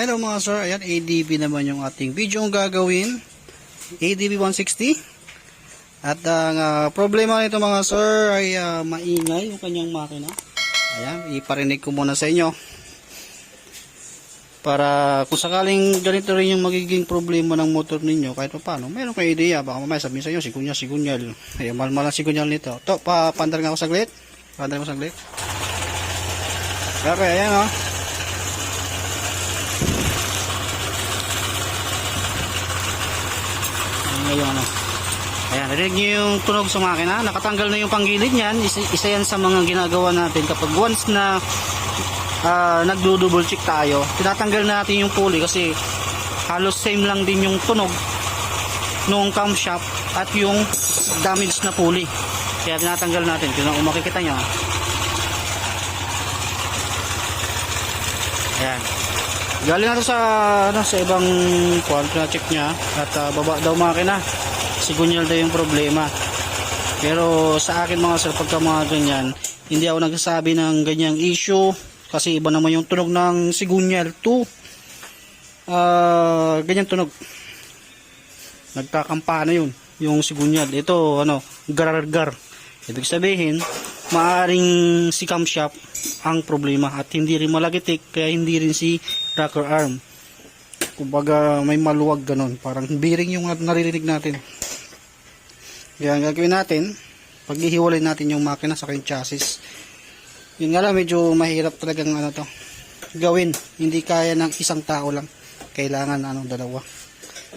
Hello mga sir, ayan ADB naman yung ating video ang gagawin. ADB 160. At ang ah, problema nito mga sir ay ah, maingay yung kanyang makina. Ayan, iparinig ko muna sa inyo. Para kung sakaling ganito rin yung magiging problema ng motor ninyo, kahit pa paano, meron kayong ideya. Baka mamaya sabihin sa inyo, sigunyal, sigunyal. Ayan, malmal ang sigunyal nito. To, pa, pandar nga ako saglit. Pandar mo saglit. Okay, ayan o. Oh. Nga yung ano. Ayan, narinig nyo yung tunog sa makina. Nakatanggal na yung panggilid niyan. Isa, isa yan sa mga ginagawa natin. Kapag once na uh, nagdo-double check tayo, tinatanggal natin yung pulley kasi halos same lang din yung tunog nung camshaft at yung damage na pulley. Kaya tinatanggal natin. Kung makikita nyo. Ayan. Galing na to sa ano, sa ibang kwan check niya at uh, baba daw makina. Sigunyal daw yung problema. Pero sa akin mga sir, pagka mga ganyan, hindi ako nagsasabi ng ganyang issue kasi iba naman yung tunog ng sigunyal 2. Uh, ganyan tunog. Nagkakampana yun, yung sigunyal. Ito, ano, gargar. Ibig sabihin, maaring si camshaft ang problema at hindi rin malagitik kaya hindi rin si rocker arm. Kumbaga may maluwag ganon parang bearing yung naririnig natin. Kaya ang gagawin natin paghihiwalay natin yung makina sa kanyang chassis. Yun nga lang medyo mahirap talagang ano to gawin. Hindi kaya ng isang tao lang. Kailangan ano dalawa.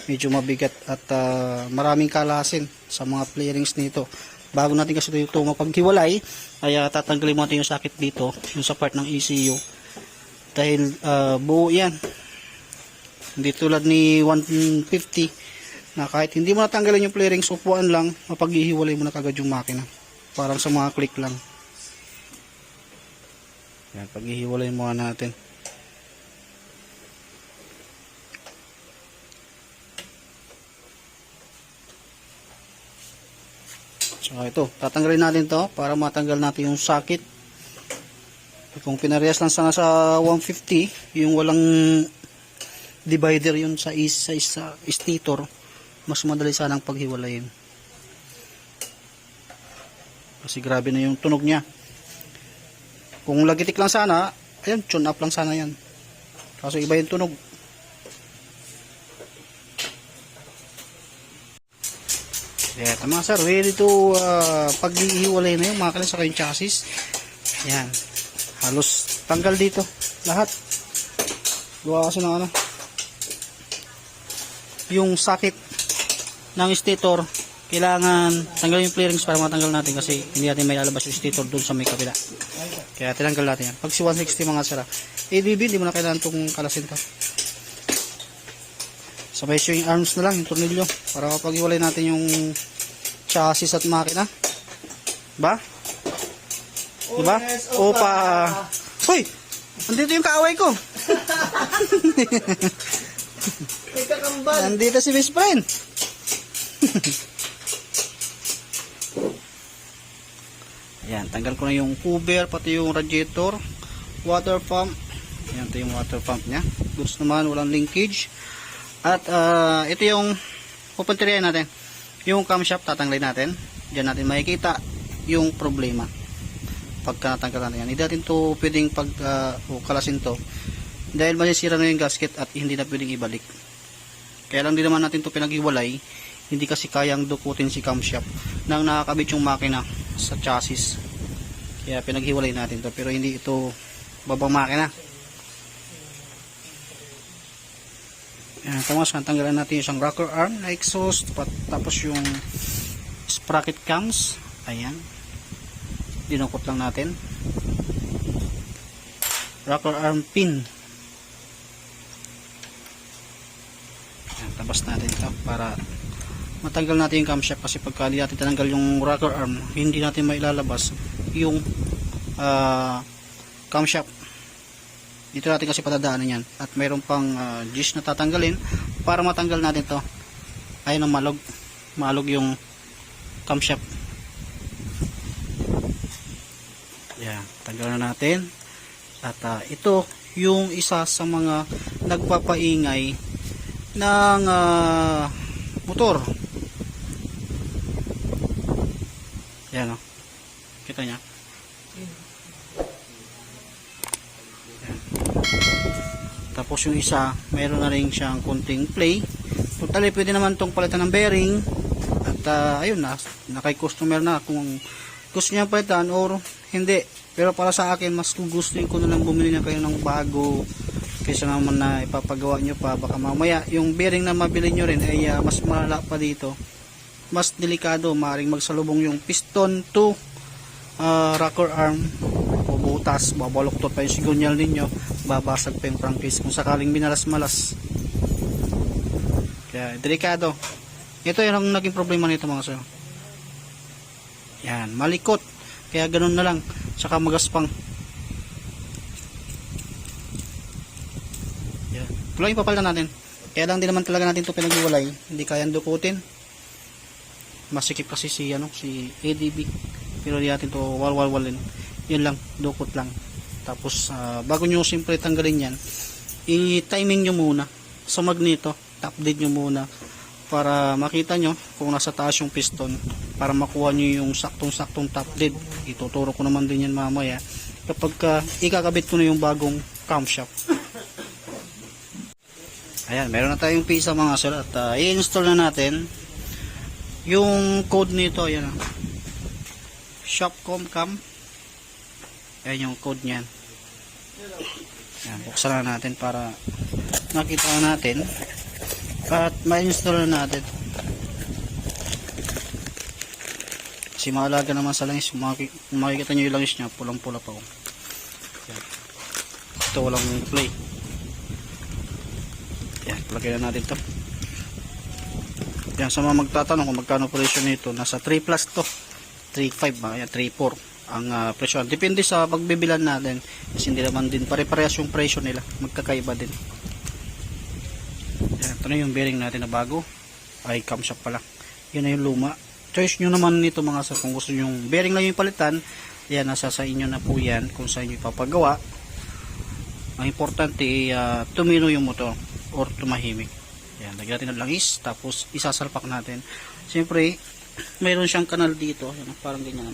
Medyo mabigat at uh, maraming kalasin sa mga playerings nito bago natin kasi ito mapaghiwalay ay uh, tatanggalin mo natin yung sakit dito yung sa part ng ECU dahil uh, buo yan. Hindi tulad ni 150 na kahit hindi mo natanggalin yung flaring upuan lang mapaghihiwalay mo na kagad yung makina. Parang sa mga click lang. Yan paghihiwalay mo natin Saka ito, tatanggalin natin to para matanggal natin yung sakit. Kung pinarehas lang sana sa 150, yung walang divider yun sa isa isa stator, mas madali sanang paghiwalayin. Kasi grabe na yung tunog niya. Kung lagitik lang sana, ayun, tune up lang sana yan. Kaso iba yung tunog. Yeah, tama sir, ready to uh, paghihiwalay na yung makina sa kayong chassis. Yan. Halos tanggal dito. Lahat. Gawa kasi ng ano. Yung sakit ng stator, kailangan tanggalin yung clearings para matanggal natin kasi hindi natin may lalabas yung stator doon sa may kabila. Kaya tinanggal natin yan. Pag si 160 mga sira, ADB, hindi mo na kailangan itong kalasin to. Sabay yung arms na lang, yung tornilyo. Para mapag-iwalay natin yung chassis at makina. Ba? Diba? Opa! Hoy! Andito yung kaaway ko! May kakambal. Nandito si Miss Friend! Ayan, tanggal ko na yung cover, pati yung radiator, water pump. Ayan, ito yung water pump niya. Goods naman, walang linkage. At ah, ito yung pupuntiryan natin. Yung camshaft tatanggalin natin. Diyan natin makikita yung problema. Pagka natanggal natin yan. Hindi natin to pwedeng pag uh, o kalasin to. Dahil masisira na yung gasket at hindi na pwedeng ibalik. Kaya lang din naman natin to pinaghiwalay. Hindi kasi kayang dukutin si camshaft nang nakakabit yung makina sa chassis. Kaya pinaghiwalay natin to. Pero hindi ito babang makina. Ayan, tapos tanggalan natin yung rocker arm na exhaust tapos yung sprocket cams. Ayan. Dinukot lang natin. Rocker arm pin. Ayan, tabas natin ito para matanggal natin yung camshaft kasi pagka di natin tinanggal yung rocker arm hindi natin mailalabas yung uh, camshaft dito natin kasi patadaanan yan. At mayroon pang uh, gis na tatanggalin para matanggal natin to. Ayun ang malog. Malog yung camshaft yan. Tanggal na natin. At uh, ito yung isa sa mga nagpapaingay ng ah, motor. Yan o. Kita niya. Tapos yung isa, meron na rin siyang kunting play. Totally, pwede naman tong palitan ng bearing. At ah, ayun na, nakay customer na kung gusto niya palitan or hindi. Pero para sa akin, mas gugustuhin ko na lang bumili na kayo ng bago kaysa naman na ipapagawa nyo pa. Baka mamaya, yung bearing na mabili nyo rin ay ah, mas malala pa dito. Mas delikado, maaaring magsalubong yung piston to ah, rocker arm o butas, babaluktot pa yung sigunyal ninyo, babasag pa yung crankcase kung sakaling minalas-malas. Kaya, delikado. Ito yung naging problema nito mga sir. Yan, malikot. Kaya ganun na lang. Saka magaspang. Yan. Tuloy papalitan natin. Kaya lang din naman talaga natin ito pinaghiwalay. Hindi kayang dukutin. Masikip kasi si, ano, si ADB. Pero di natin ito walwalwalin. Yun lang, dukot lang. Tapos, ah, bago nyo simple tanggalin yan, i-timing nyo muna sa magneto. Top dead nyo muna para makita nyo kung nasa taas yung piston para makuha nyo yung saktong-saktong top dead. Ituturo ko naman din yan mamaya kapag ka ikakabit ko na yung bagong camshaft. Ayan, meron na tayong pisa mga sir at ah, i-install na natin yung code nito. Ayan, ah. Shopcomcam. Ayan yung code niyan. Ayan, buksan na natin para makita natin at ma-install na natin. Kasi maalaga naman sa langis. Kung maki- kung makikita nyo yung langis niya, pulang-pula pa. Oh. Yan. Ito walang play. Yan, lagyan na natin to. Yan, sa mga magtatanong kung magkano presyo nito, nasa 3 plus to. 3.5 ba? Yan, 3.4 ang ah, presyo. Depende sa pagbibilan natin. Kasi hindi naman din pare-parehas yung presyo nila. Magkakaiba din. Yan, ito na yung bearing natin na bago. Ay, camshaft pala. Yun na yung luma. Choice nyo naman nito mga sir. Kung gusto nyo yung bearing lang yung palitan, yan, nasa sa inyo na po yan kung saan nyo ipapagawa. Ang importante, uh, tumino yung motor or tumahimik. Yan, lagyan natin ng langis, tapos isasalpak natin. Siyempre, mayroon siyang kanal dito, yan, parang ganyan.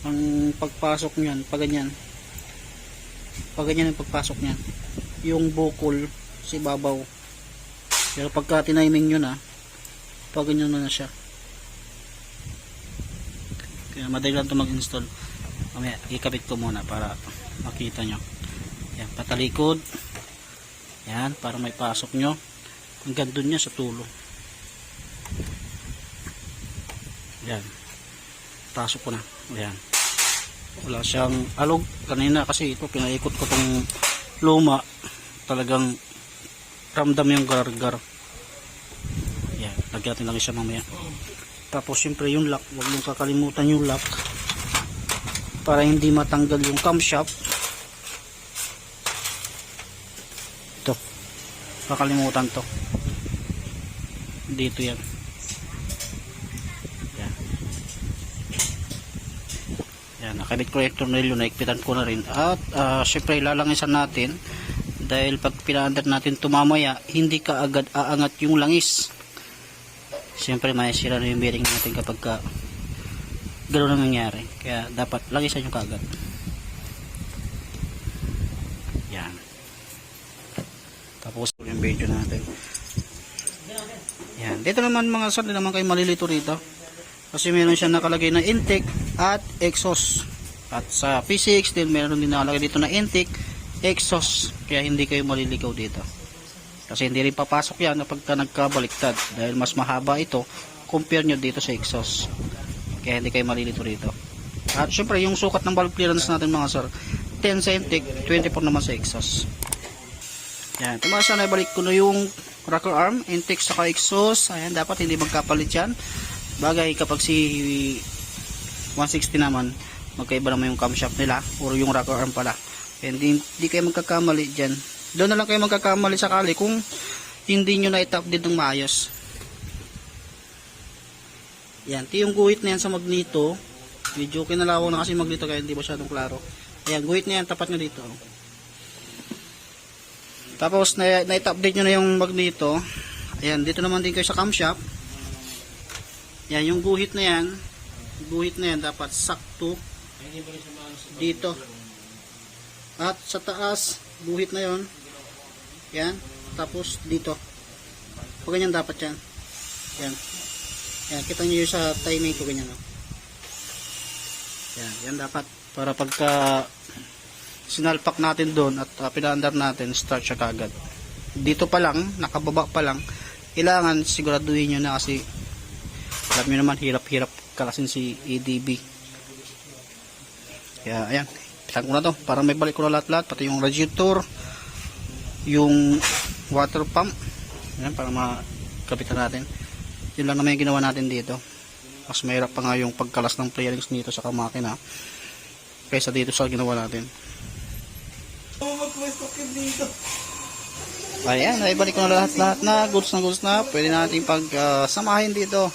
Ang pagpasok niyan, pag ganyan. Pag ganyan ang pagpasok niyan. Yung bukol, si babaw. Pero pagka tiniming nyo na, pag ganyan na, siya. Kaya madali lang ito mag-install. Mamaya, ikabit ko muna para makita nyo. Yan, patalikod. Yan, para may pasok nyo. Ang ganda niya sa tulo. Yan. Pasok ko na. Yan. Wala siyang alog. Kanina kasi ito, pinaikot ko tong luma. Talagang ramdam yung gargar. Yan. Lagyan lang siya mamaya. Tapos syempre yung lock. Huwag yung kakalimutan yung lock. Para hindi matanggal yung camshaft. Ito. Kakalimutan to. Dito. Yan. Yan. Nakabit ko yung tornilyo. Naikpitan ko na rin. At ah, syempre lalangisan natin. Dahil pag pinaandar natin tumamaya, hindi ka agad aangat yung langis. Siyempre may sira na yung bearing natin kapag ka gano'n ang nangyari. Kaya dapat langisan yung kagad. Yan. Tapos yung video natin. Yan. Dito naman mga sir, naman kayo malilito rito. Kasi meron siya nakalagay na intake at exhaust. At sa P6 din meron din nakalagay dito na intake, exhaust. Kaya hindi kayo maliligaw dito. Kasi hindi rin papasok yan kapag ka nagkabaliktad. Dahil mas mahaba ito, compare nyo dito sa exhaust. Kaya hindi kayo malilito rito. At syempre, yung sukat ng valve clearance natin mga sir, 10 sa intake, 24 naman sa exhaust. Yan. Tumasa na ibalik ko na yung rocker arm, intake saka exhaust. Ayan, dapat hindi magkapalit yan. Bagay kapag si 160 naman, magkaiba naman yung camshaft nila or yung rocker arm pala. Hindi, hindi kayo magkakamali dyan. Doon na lang kayo magkakamali sakali kung hindi nyo na itap din ng maayos. Yan, ito yung guhit na yan sa magnito. Medyo kinalawa na kasi magnito kaya hindi masyadong klaro. Ayan, guhit na yan, tapat nyo dito. Tapos, na, na-update nyo na yung magneto. Ayan, dito naman din kayo sa camshaft. Yan, yung guhit na yan, guhit na yan dapat sakto dito. At sa taas, guhit na yon. Yan, tapos dito. Pag ganyan dapat yan. Yan. Yan, kita nyo sa timing ko ganyan. Oh. Yan, yan dapat. Para pagka sinalpak natin doon at uh, pinaandar natin, start siya kagad. Dito pa lang, nakababa pa lang, kailangan siguraduhin nyo na kasi alam nyo naman, hirap-hirap kalasin si ADB. Kaya, ayan, pitan ko na to. Para may balik ko na lahat-lahat, pati yung radiator, yung water pump, ayan, para makapitan natin. Yun lang naman yung ginawa natin dito. Mas mahirap pa nga yung pagkalas ng fairings nito sa makina kaysa dito sa ginawa natin. dito. Ayan, naibalik ko na lahat-lahat na goods na goods na. Pwede natin pag ah, samahin dito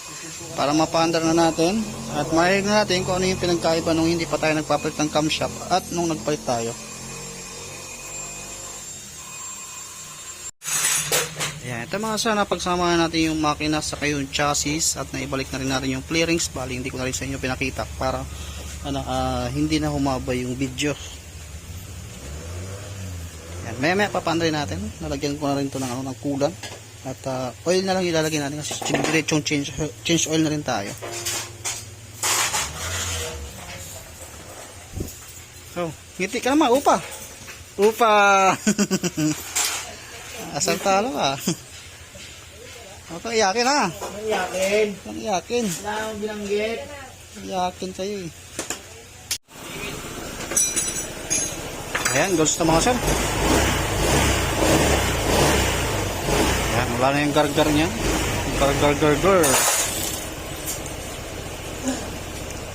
para mapaandar na natin at mahig na natin kung ano yung pinagkaiba nung hindi pa tayo nagpapalit ng camshaft at nung nagpalit tayo. Ayan, ito mga sana pagsama natin yung makina sa yung chassis at naibalik na rin natin yung clearings bali hindi ko na rin sa inyo pinakita para ano, ah, hindi na humaba yung video. Yan, maya maya papanday natin. Nalagyan ko na rin ito ng, ano, ng kulang. At ah, oil na lang ilalagay natin kasi diretsong change, change oil na rin tayo. Oh, ngiti ka naman, upa. Upa. Asal talo ka. Ako iyakin ha. Mayakin. Ang iyakin. Wala akong binanggit. Iyakin kayo eh. Ayan, gusto mga sir. Ayan, wala na yung gargar niya. Gargar, gargar.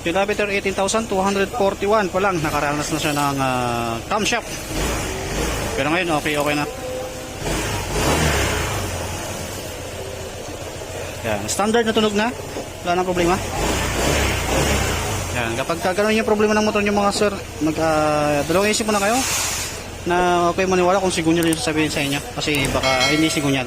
Kilometer 18,241 pa lang. Nakaranas na siya ng uh, camshaft. Pero ngayon, okay, okay na. Yan, standard na tunog na. Wala nang problema. Yan, kapag kaganoon yung problema ng motor nyo mga sir, mag, uh, dalawang isip muna kayo na okay maniwala kung sigunyal yung sasabihin sa inyo. Kasi baka hindi sigunyal.